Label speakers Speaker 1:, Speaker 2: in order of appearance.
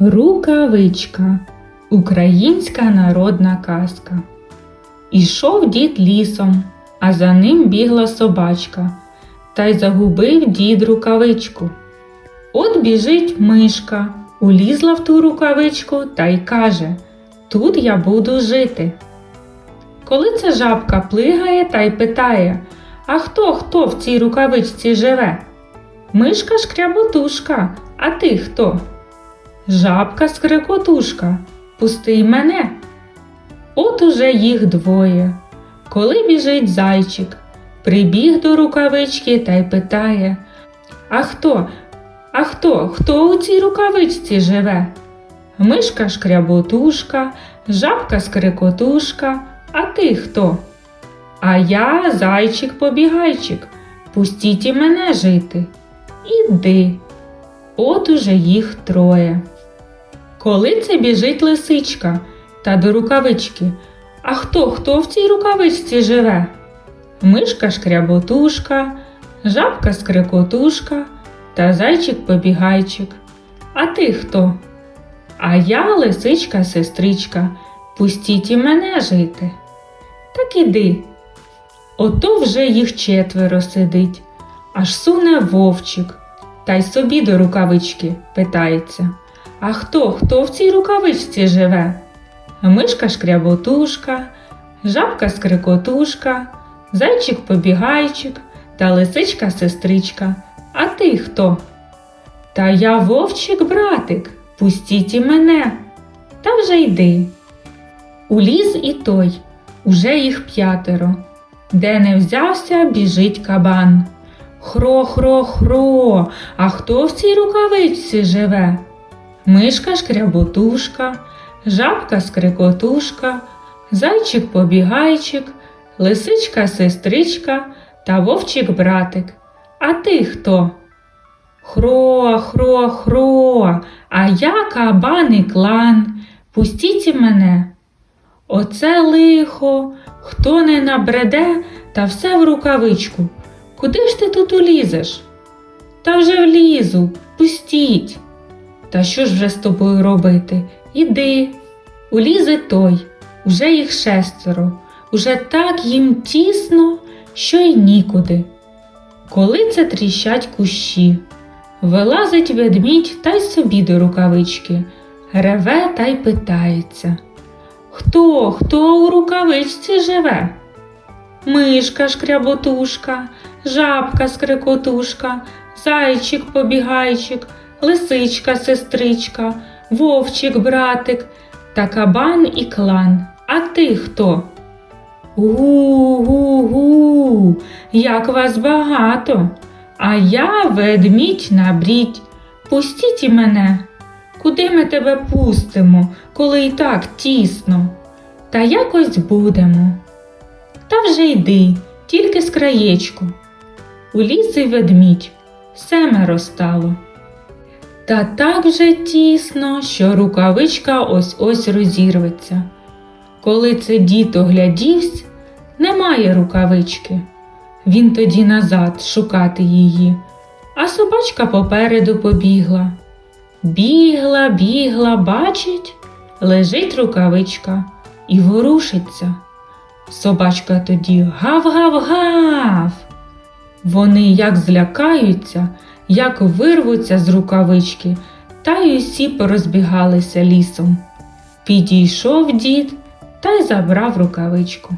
Speaker 1: Рукавичка українська народна казка. Ішов дід лісом, а за ним бігла собачка, та й загубив дід рукавичку. От біжить мишка, улізла в ту рукавичку та й каже: Тут я буду жити. Коли ця жабка плигає та й питає, а хто хто в цій рукавичці живе? Мишка шкряботушка, а ти хто? Жабка скрикотушка, пусти мене. От уже їх двоє. Коли біжить зайчик, прибіг до рукавички та й питає: А хто? А хто? Хто у цій рукавичці живе? Мишка шкряботушка, жабка скрикотушка, а ти хто? А я зайчик побігайчик, пустіть і мене жити. Іди. От уже їх троє. Коли це біжить лисичка та до рукавички. А хто хто в цій рукавичці живе? Мишка шкряботушка, жабка скрикотушка та зайчик побігайчик. А ти хто? А я лисичка сестричка, пустіть і мене жити. Так іди. Ото вже їх четверо сидить, аж суне вовчик, та й собі до рукавички питається. А хто, хто в цій рукавичці живе? Мишка шкряботушка, жабка скрикотушка, зайчик побігайчик та лисичка сестричка. А ти хто? Та я вовчик братик, пустіть і мене. Та вже йди. Уліз і той, уже їх п'ятеро. Де не взявся, біжить кабан. Хро, хро, хро, а хто в цій рукавичці живе? Мишка шкряботушка, жабка скрикотушка, зайчик побігайчик, лисичка сестричка та вовчик братик. А ти хто? Хро, хро, хро, а я кабан і клан. Пустіть мене. Оце лихо, хто не набреде, та все в рукавичку. Куди ж ти тут улізеш? Та вже влізу, пустіть. Та що ж вже з тобою робити? Іди. Улізе той, уже їх шестеро, уже так їм тісно, що й нікуди. Коли це тріщать кущі, вилазить ведмідь та й собі до рукавички, реве та й питається. Хто, хто у рукавичці живе? Мишка шкряботушка, жабка скрикотушка, зайчик побігайчик, лисичка сестричка, вовчик братик та кабан і клан. А ти хто? Гу-гу-гу, як вас багато, а я ведмідь на брідь. Пустіть і мене. Куди ми тебе пустимо, коли і так тісно? Та якось будемо. Та вже йди, тільки з краєчку. Уліз і ведмідь, семеро стало. Та так вже тісно, що рукавичка ось ось розірветься. Коли це дід оглядівсь, немає рукавички. Він тоді назад шукати її, а собачка попереду побігла. Бігла, бігла, бачить, лежить рукавичка і ворушиться. Собачка тоді гав-гав-гав. Вони як злякаються, як вирвуться з рукавички, та й усі порозбігалися лісом. Підійшов дід та й забрав рукавичку.